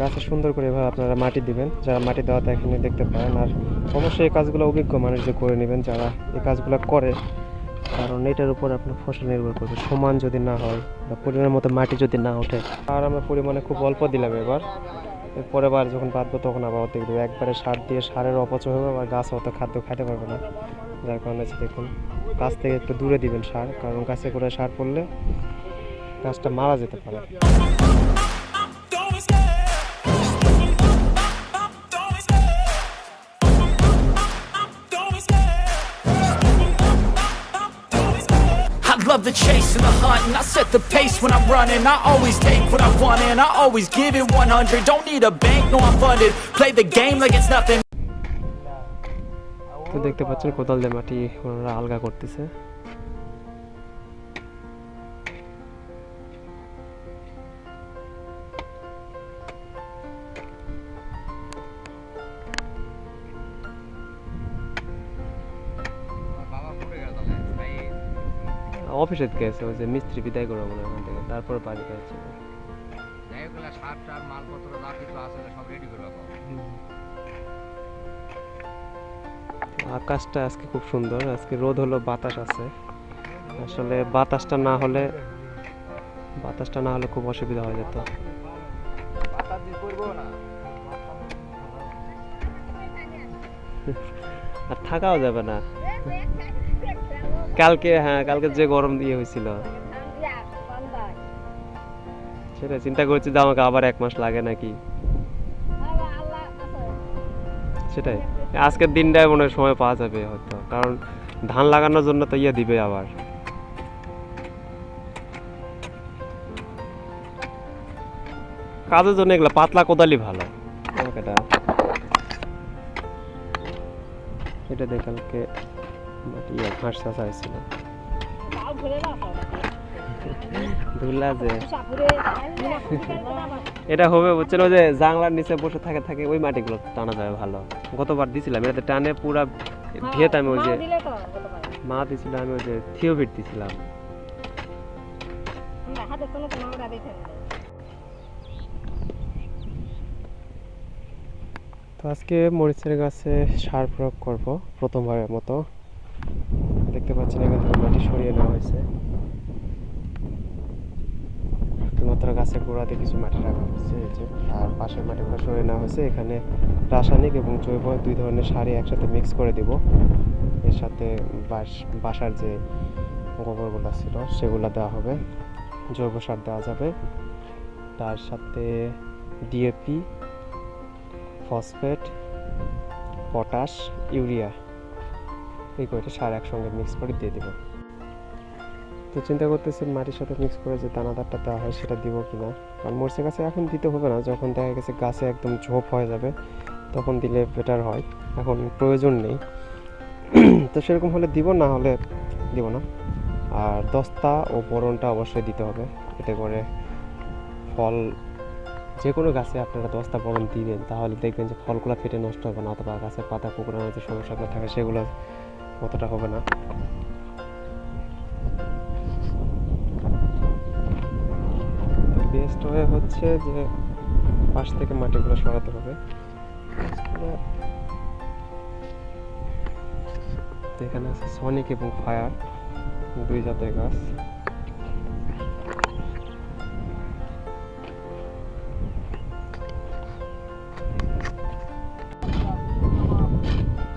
গাছে সুন্দর করে এভাবে আপনারা মাটি দিবেন। যারা মাটি দেওয়াতে এখানে দেখতে পারেন। আর অবশ্যই এই কাজগুলো অভিজ্ঞ মানুষ যে করে নেবেন, যারা এই কাজগুলো করে, কারণ এটার উপর আপনার ফসল নির্ভর করবে। সমান যদি না হয় বা পরিমাণের মতো মাটি যদি না ওঠে। আর আমরা পরিমাণে খুব অল্প দিলাম এবার। এরপরে বার যখন বাঁধবো তখন আবার অর্ধেক দেবো। একবারে সার দিয়ে সারের অপচয় হবে, আবার গাছ অত খাদ্য খাইতে পারবে না। যার কারণে হচ্ছে দেখুন, গাছ থেকে একটু দূরে দিবেন সার, কারণ গাছে করে সার পড়লে গাছটা মারা যেতে পারে। Love the chase and the hunt, and I set the pace when I'm running. I always take what I want, and I always give it 100. Don't need a bank, no, I'm funded. Play the game like it's nothing. তো দেখতে পাচ্ছেন কোদাল দিয়ে মাটি ওনারা আলগা করতেছে অফিসে গেছে ওই যে মিস্ত্রি বিদায় করব মনে হয় ওখান থেকে তারপর বাড়ি গেছে যাই হোক সার টার মালপত্র যা কিছু আছে সব রেডি করে আকাশটা আজকে খুব সুন্দর আজকে রোদ হলো বাতাস আছে। আসলে বাতাসটা না হলে বাতাসটা না হলে খুব অসুবিধা হয়ে যেত। আর থাকাও যাবে না। কালকে হ্যাঁ কালকে যে গরম দিয়ে হয়েছিল। সেটা চিন্তা করছি যে আমাকে আবার এক মাস লাগে নাকি। সেটাই। আজকের দিনটায় মনে হয় সময় পাওয়া যাবে হয়তো, কারণ ধান লাগানোর জন্য তো ইয়ে দিবে আবার। কাজের জন্য এগুলো পাতলা কোদালি ভালো। এটা এটা কালকে ইয়ে ঘাস চাষা হয়েছিল। ধুলা যে। এটা হবে বুঝছেন ওই যে জাংলার নিচে বসে থাকে থাকে ওই মাটিগুলো টানা যাবে ভালো। গতবার দিছিলাম এটাতে টানে পুরা ভিয়েত আমি ওই যে মা দিছিল আমি ওই যে থিওভিট দিছিলাম। তো আজকে মরিচের গাছে সার প্রয়োগ করব প্রথমবারের মতো। দেখতে পাচ্ছেন এখান থেকে মাটি সরিয়ে নেওয়া হয়েছে। শুধুমাত্র গাছের গোড়াতে কিছু মাটি রাখা হয়েছে, এই যে। আর পাশের মাটিগুলো সরিয়ে নেওয়া হয়েছে। এখানে রাসায়নিক এবং জৈব দুই ধরনের সারই একসাথে মিক্স করে দিব। এর সাথে বাস বাসার যে গোবরগুলো ছিল, সেগুলো দেওয়া হবে। জৈব সার দেওয়া যাবে। তার সাথে ডিএপি ফসফেট, পটাশ, ইউরিয়া। এই কয়টা সার একসঙ্গে মিক্স করে দিয়ে দেবো। তো চিন্তা করতেছি মাটির সাথে মিক্স করে যে দানাদারটা দেওয়া হয় সেটা দিব কি না কারণ মরচে গাছে এখন দিতে হবে না, যখন দেখা গেছে গাছে একদম ঝোপ হয়ে যাবে, তখন দিলে বেটার হয়। এখন প্রয়োজন নেই। তো সেরকম হলে দিব, না হলে দিব না। আর দস্তা ও বোরনটা অবশ্যই দিতে হবে। এতে করে ফল যে কোনো গাছে আপনারা দশটা বরণ দিবেন তাহলে দেখবেন যে ফলগুলো ফেটে নষ্ট হবে না, অথবা গাছের পাতা কুকুরানোর যে সমস্যাগুলো থাকে সেগুলো অতটা হবে না। বেস্ট হয়ে হচ্ছে যে পাশ থেকে মাটিগুলো সরাতে হবে। এখানে আছে সনিক এবং ফায়ার দুই জাতের গাছ।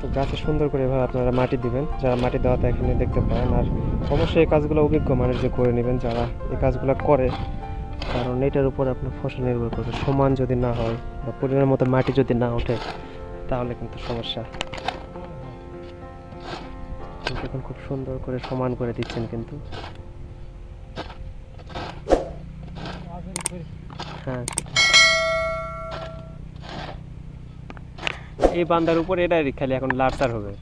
তো গাছে সুন্দর করে এভাবে আপনারা মাটি দিবেন, যারা মাটি দেওয়াতে এখানে দেখতে পারেন, আর অবশ্যই এই কাজগুলো অভিজ্ঞ মানুষ যে করে নেবেন, যারা এই কাজগুলো করে, কারণ এটার উপর আপনার ফসল নির্ভর করবে। সমান যদি না হয় বা পরিমাণের মতো মাটি যদি না ওঠে, তাহলে কিন্তু সমস্যা। দেখুন খুব সুন্দর করে সমান করে দিচ্ছেন কিন্তু। হ্যাঁ। এই বান্দার উপর এটাই খালি এখন লাড়সার হবে।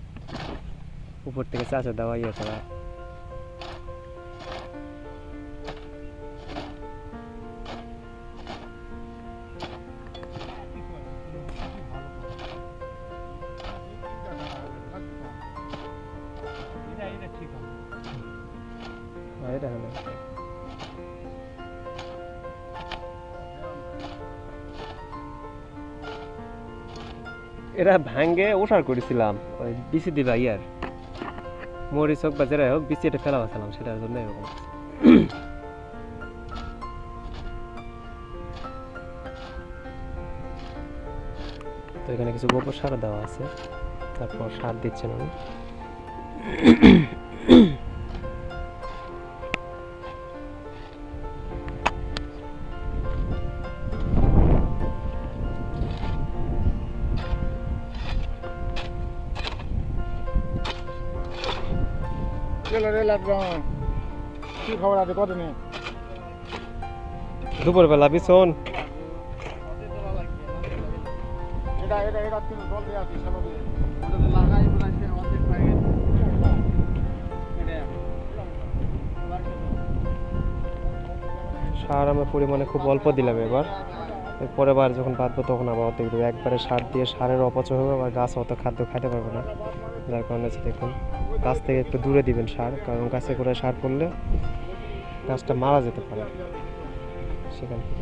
উপর থেকে চাষে দেওয়া ইয়ে করা হ্যাঁ, এটা হলো। এরা ভাঙ্গে ওষার করেছিলাম, ওই বিসি দিবা ইয়ার। মরিচ হোক বা যেরাই হোক বিসি এটা ফেলা বাঁচালাম, সেটার জন্য এরকম। তো এখানে কিছু গোবর সার দেওয়া আছে, তারপর সার দিচ্ছেন উনি কি খবর আছে কত দুপুরবেলা বিছন এটা এটা এটা কিন্তু জল দিয়ে আসি শ্যালো দিয়ে লাগাই বলাইছে অর্ধেক পাই সার আমরা পরিমাণে খুব অল্প দিলাম এবার। পরের বার যখন বাঁধবো তখন আবার অর্ধেক দেবো একবারে সার দিয়ে সারের অপচয় হবে আবার গাছ অত খাদ্য খাইতে পারবে না। যার কারণে হচ্ছে দেখুন। গাছ থেকে একটু দূরে দিবেন সার, কারণ গাছে করে সার পড়লে গাছটা মারা যেতে পারে। সেখান থেকে।